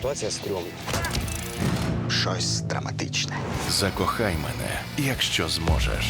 ситуація стрьомна. Щось драматичне. Закохай мене, якщо зможеш.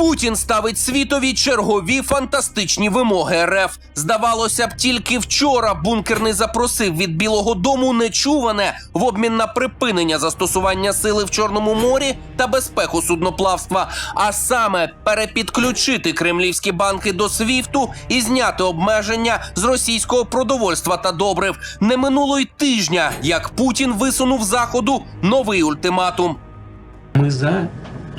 Путін ставить світові чергові фантастичні вимоги РФ. Здавалося б, тільки вчора бункерний запросив від Білого Дому нечуване в обмін на припинення застосування сили в Чорному морі та безпеку судноплавства, а саме перепідключити кремлівські банки до СВІФТу і зняти обмеження з російського продовольства та добрив. Не минуло й тижня, як Путін висунув заходу новий ультиматум. Мы за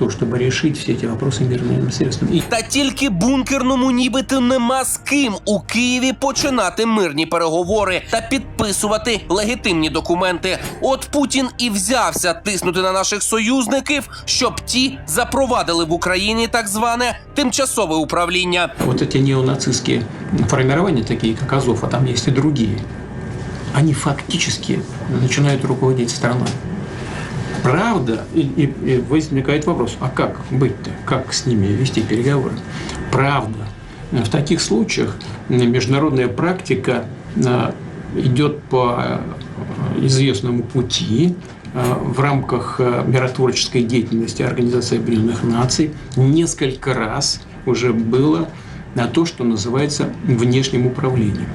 то, чтобы решить все эти вопросы мирными средствами. И Та тільки бункерному нібито нема з ким у Києві починати мирні переговори та підписувати легітимні документи. От Путін і взявся тиснути на наших союзників, щоб ті запровадили в Україні так зване тимчасове управління. вот эти неонацистские формирования, такие как Азов, а там есть и другие, они фактически начинают руководить страной. Правда, и, и- и возникает вопрос, а как быть-то, как с ними вести переговоры? Правда, в таких случаях международная практика э, идет по э, известному пути э, в рамках миротворческой деятельности Организации Объединенных Наций. Несколько раз уже было на то, что называется внешним управлением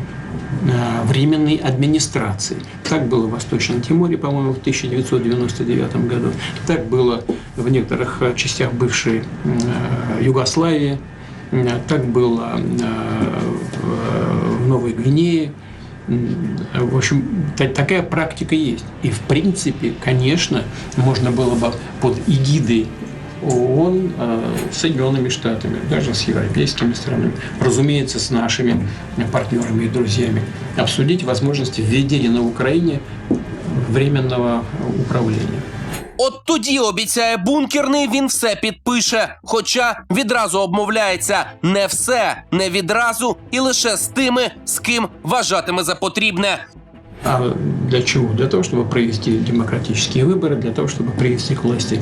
временной администрации. Так было в Восточном Тиморе, по-моему, в 1999 году. Так было в некоторых э, частях бывшей э, Югославии. Э, Так было э, в- Новой Гвинее. В общем, та- такая практика есть. И в принципе, конечно, можно было бы под эгидой ООН с Соединенными Штатами, даже с европейскими странами, разумеется, с нашими партнерами и друзьями, обсудить возможности введения на Украине временного управления. От тоді обіцяє бункерний, він все підпише. Хоча відразу обмовляється не все, не відразу, і лише з тими, з ким вважатиме за потрібне. А для чего? Для того, чтобы провести демократические выборы, для того, чтобы привести к власти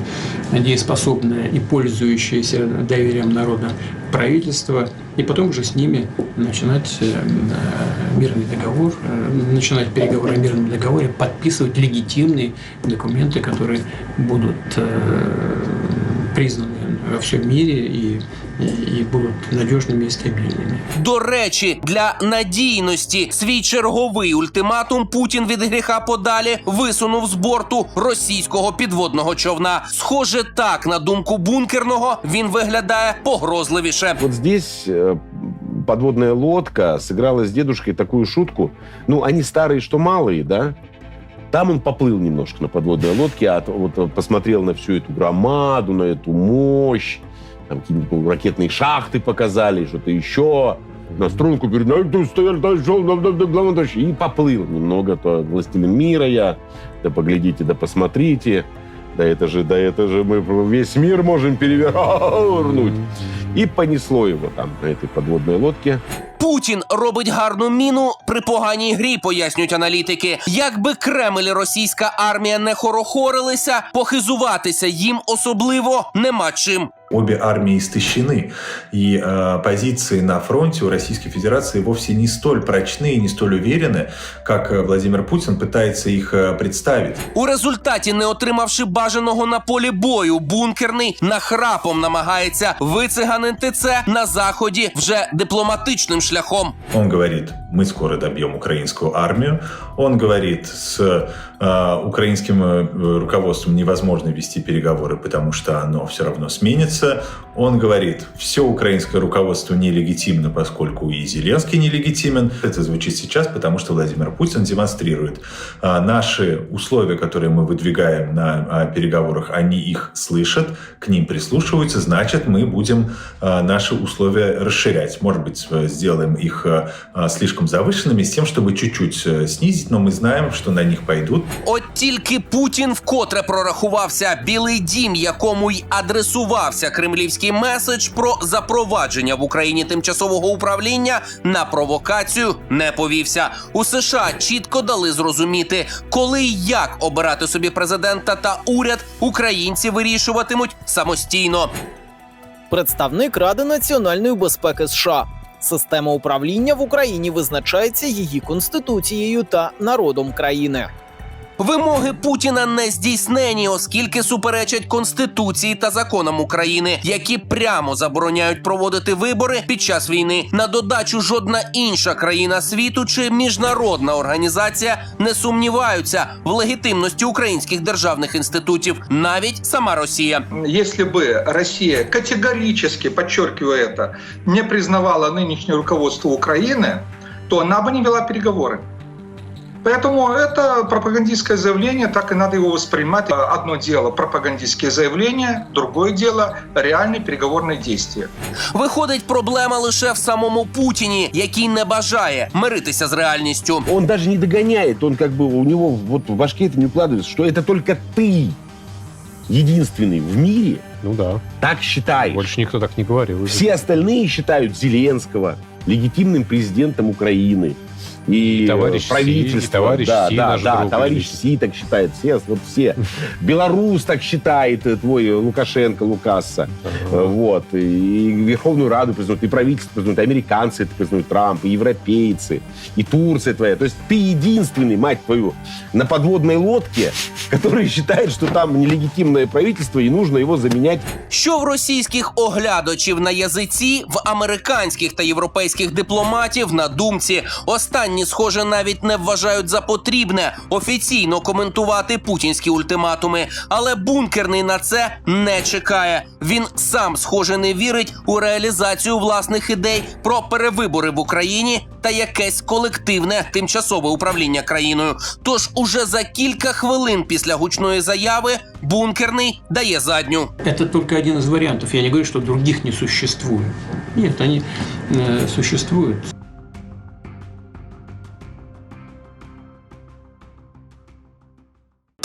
дееспособное и пользующееся доверием народа правительство, и потом уже с ними начинать э, э, мирный договор, э, начинать переговоры о мирном договоре, подписывать легитимные документы, которые будут признаны во всем мире и, и, и будут надежными и стабильными. До речі, для надійності свій черговий ультиматум Путін від гріха подалі висунув з борту російського підводного човна. Схоже, так на думку бункерного він виглядає погрозливіше. Вот здесь э, подводная лодка сыграла с дедушкой такую шутку. Ну, они старые, что малые, да? Там он поплыл немножко на подводной лодке, а вот посмотрел на всю эту громаду, на эту мощь. Там какие-нибудь ну, ракетные шахты показали, что-то еще. На струнку говорит, «Ну, тут стоял, да, шел, да, да, да, да, да», и поплыл немного. То «Властелин мира» я, да поглядите, да посмотрите. Да это же, да это же мы весь мир можем перевернуть. І понесло його там на этой подводной лодке. Путін робить гарну міну при поганій грі, пояснюють аналітики. Якби Кремль і російська армія не хорохорилися, похизуватися їм особливо нема чим. Обе армии истощены, и э, позиции на фронте у Российской Федерации вовсе не столь прочны и не столь уверены, как э, Владимир Путин пытается их э, представить. У результаті, не отримавши бажаного на полі бою, бункерний нахрапом намагається вициганити це на заході вже дипломатичним шляхом. Он говорит, мы скоро добьем украинскую армию. Он говорит, с э, украинским э, руководством невозможно вести переговоры, потому что оно все равно сменится. Он говорит, все украинское руководство нелегитимно, поскольку и Зеленский нелегитимен. Это звучит сейчас, потому что Владимир Путин демонстрирует э, наши условия, которые мы выдвигаем на переговорах, они их слышат, к ним прислушиваются, значит, мы будем э, наши условия расширять. Может быть, сделаем их слишком завышенными с тем, чтобы чуть-чуть э, снизить, но мы знаем, что на них пойдут. От тільки Путін вкотре прорахувався білий дім, якому й адресувався кремлівський меседж про запровадження в Україні тимчасового управління на провокацію не повівся. У США чітко дали зрозуміти, коли і як обирати собі президента та уряд, українці вирішуватимуть самостійно. представник Ради національної безпеки США. Система управління в Україні визначається її конституцією та народом країни. Вимоги Путіна не здійснені, оскільки суперечать конституції та законам України, які прямо забороняють проводити вибори під час війни. На додачу жодна інша країна світу чи міжнародна організація не сумніваються в легітимності українських державних інститутів, навіть сама Росія. Если бы Россия категорически, подчеркиваю это, не признавала нынешнее руководство Украины, то она бы не вела переговоры. Поэтому это пропагандистское заявление, так и надо его воспринимать. Одно дело пропагандистские заявления, другое дело реальные переговорные действия. Виходить, проблема лише в самому Путіні, який не бажає миритися з реальністю. Он даже не догоняет, он как бы, у него вот в башке это не укладывается, что это только ты единственный в мире Ну да, так считаешь. больше никто так не говорил. Все остальные считают Зеленского легитимным президентом Украины. И, И товарищ Си, правительство. и товарищ да, Си, да, наш да, друг товарищ великий. Си так считает. Все, вот все. Белорус так считает, э, твой Лукашенко, Лукаса. Э, Вот. И Верховную Раду признают, и правительство признают, и американцы это признают, Трамп, и европейцы, и Турция твоя. То есть ты единственный, мать твою, на подводной лодке, который считает, что там нелегитимное правительство, и нужно его заменять Що в російських оглядачів на язиці, в американських та європейських дипломатів на думці. Останні, схоже, навіть не вважають за потрібне офіційно коментувати путінські ультиматуми. Але бункерний на це не чекає. Він сам, схоже, не вірить у реалізацію власних ідей про перевибори в Україні та якесь колективне тимчасове управління країною. Тож уже за кілька хвилин після гучної заяви бункерний дає задню. Это только один из вариантов. Я не говорю, что других не существует. Нет, они э, существуют.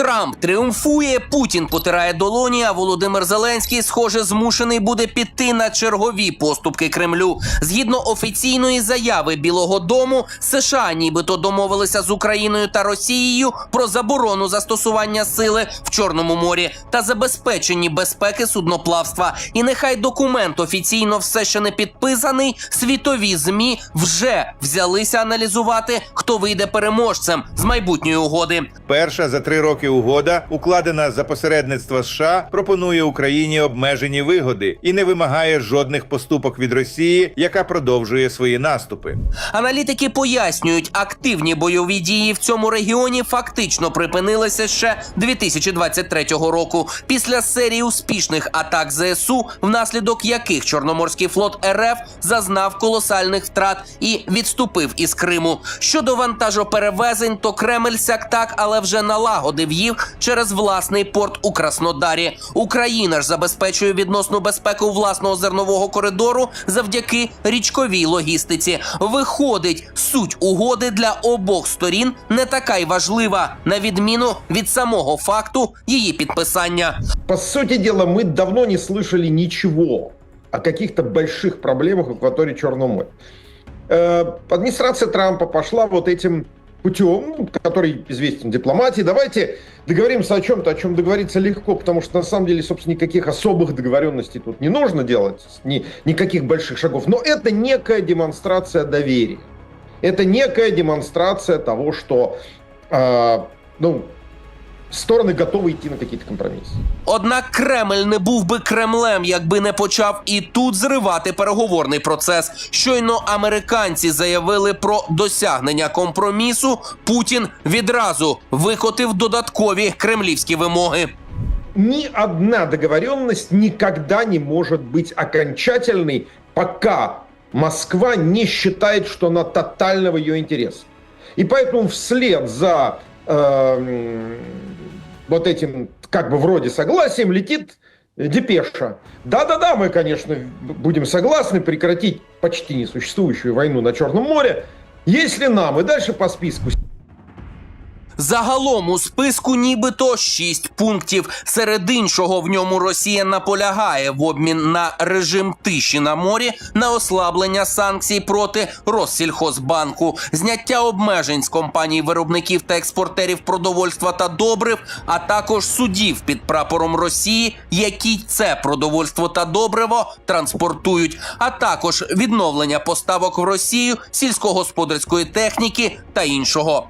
Трамп тріумфує, Путін потирає долоні, а Володимир Зеленський, схоже, змушений буде піти на чергові поступки Кремлю. Згідно офіційної заяви Білого Дому, США нібито домовилися з Україною та Росією про заборону застосування сили в Чорному морі та забезпеченні безпеки судноплавства. І нехай документ офіційно все ще не підписаний, світові змі вже взялися аналізувати, хто вийде переможцем з майбутньої угоди. Перша за три роки угода, укладена за посередництва США, пропонує Україні обмежені вигоди і не вимагає жодних поступок від Росії, яка продовжує свої наступи. Аналітики пояснюють, активні бойові дії в цьому регіоні фактично припинилися ще 2023 року після серії успішних атак ЗСУ, внаслідок яких Чорноморський флот РФ зазнав колосальних втрат і відступив із Криму. Щодо вантажоперевезень, то Кремль сяк так, але вже налагодив їх через власний порт у Краснодарі. Україна ж забезпечує відносну безпеку власного зернового коридору завдяки річковій логістиці. Виходить, суть угоди для обох сторін не така й важлива, на відміну від самого факту її підписання. По сути дела, мы давно не слышали ничего о каких-то больших проблемах в акватории Черного моря. Э, Администрация Трампа пошла вот этим путем, который известен дипломатии. Давайте договоримся о чем-то, о чем договориться легко, потому что на самом деле, собственно, никаких особых договоренностей тут не нужно делать, ни, никаких больших шагов. Но это некая демонстрация доверия. Это некая демонстрация того, что э, ну, стороны готовы идти на какие-то компромиссы. Однак Кремль не був би Кремлем, якби не почав і тут зривати переговорний процес. Щойно американці заявили про досягнення компромісу. Путін відразу викотив додаткові кремлівські вимоги. Ни одна договоренность никогда не может быть окончательной, пока Москва не считает, что она тотально в ее интересах. И поэтому вслед за эм, вот этим, как бы вроде согласием, летит депеша. Да-да-да, мы, конечно, будем согласны прекратить почти несуществующую войну на Черном море, если нам и дальше по списку Загалом у списку нібито шість пунктів. Серед іншого в ньому Росія наполягає в обмін на режим тиші на морі, на ослаблення санкцій проти Россільхозбанку, зняття обмежень з компаній виробників та експортерів продовольства та добрив, а також судів під прапором Росії, які це продовольство та добриво транспортують, а також відновлення поставок в Росію сільськогосподарської техніки та іншого.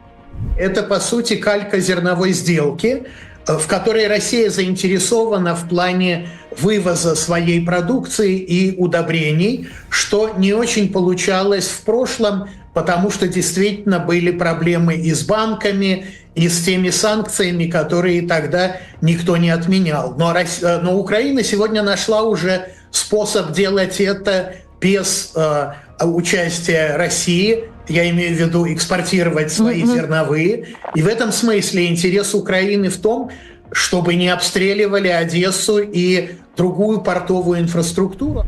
Это, по сути, калька зерновой сделки, э, в которой Россия заинтересована в плане вывоза своей продукции и удобрений, что не очень получалось в прошлом, потому что действительно были проблемы и с банками, и с теми санкциями, которые тогда никто не отменял. Но, Рос- э, но Украина сегодня нашла уже способ делать это без э, участия России, я имею в виду экспортировать свои зерновые. И в этом смысле интерес Украины в том, чтобы не обстреливали Одессу и другую портовую инфраструктуру.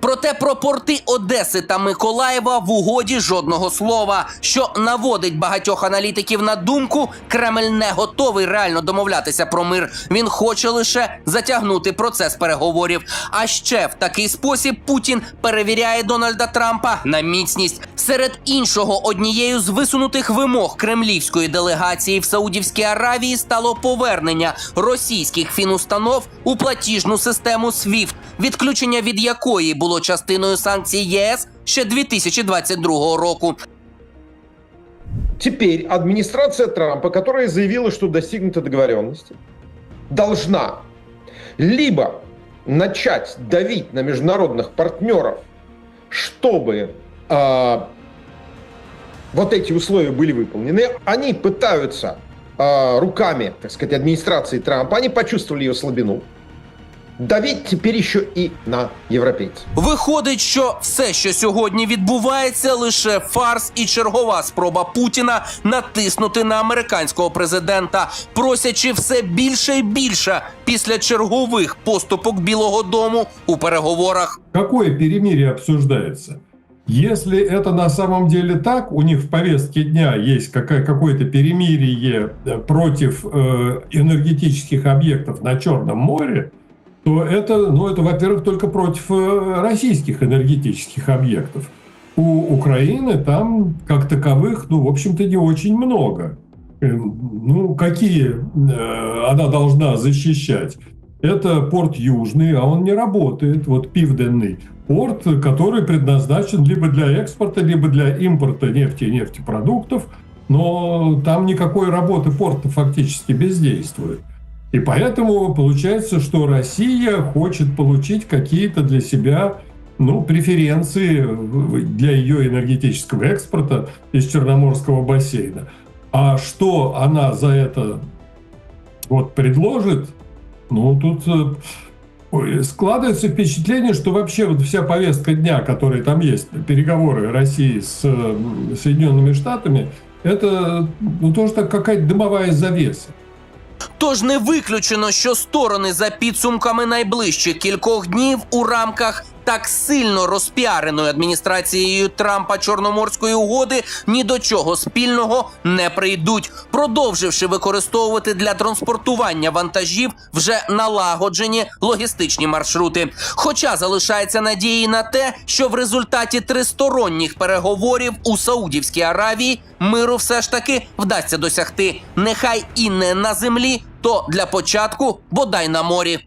Проте про порти Одеси та Миколаєва в угоді жодного слова, що наводить багатьох аналітиків на думку, Кремль не готовий реально домовлятися про мир. Він хоче лише затягнути процес переговорів. А ще в такий спосіб Путін перевіряє Дональда Трампа на міцність. Серед іншого, однією з висунутих вимог кремлівської делегації в Саудівській Аравії стало повернення російських фінустанов у платіжну систему SWIFT, відключення від якої було частиною санкцій ЄС ще 2022 року. Теперь администрация Трампа, которая заявила, что достигнута договоренности, должна либо начать давить на международных партнеров, чтобы а, вот эти условия были выполнены. Они пытаются а, руками, так сказать, администрации Трампа, они почувствовали ее слабину, давить теперь еще и на европейцев. Виходить, що все, що сьогодні відбувається, лише фарс і чергова спроба Путіна натиснути на американського президента, просячи все більше і більше після чергових поступок Білого Дому у переговорах. Какое перемирие обсуждается? Если это на самом деле так, у них в повестке дня есть какая- какое-то перемирие э, против э, энергетических объектов на Черном море, то это, ну, это, во-первых, только против э, российских энергетических объектов. У Украины там, как таковых, ну, в общем-то, не очень много. Эм, Ну, какие э, она должна защищать? Это порт Южный, а он не работает. Вот Пивденный порт, который предназначен либо для экспорта, либо для импорта нефти и нефтепродуктов, но там никакой работы порта фактически бездействует. И поэтому получается, что Россия хочет получить какие-то для себя ну, преференции для ее энергетического экспорта из Черноморского бассейна. А что она за это вот предложит, ну, тут э, складывается впечатление, что вообще вот вся повестка дня, которая там есть, переговоры России с э, Соединенными Штатами, это ну, тоже какая-то дымовая завеса. Тож не виключено, що сторони за підсумками найближчих кількох днів у рамках так сильно розпіареної адміністрацією Трампа Чорноморської угоди ні до чого спільного не прийдуть, продовживши використовувати для транспортування вантажів вже налагоджені логістичні маршрути. Хоча залишається надії на те, що в результаті тристоронніх переговорів у Саудівській Аравії миру все ж таки вдасться досягти. Нехай і не на землі, то для початку бодай на морі.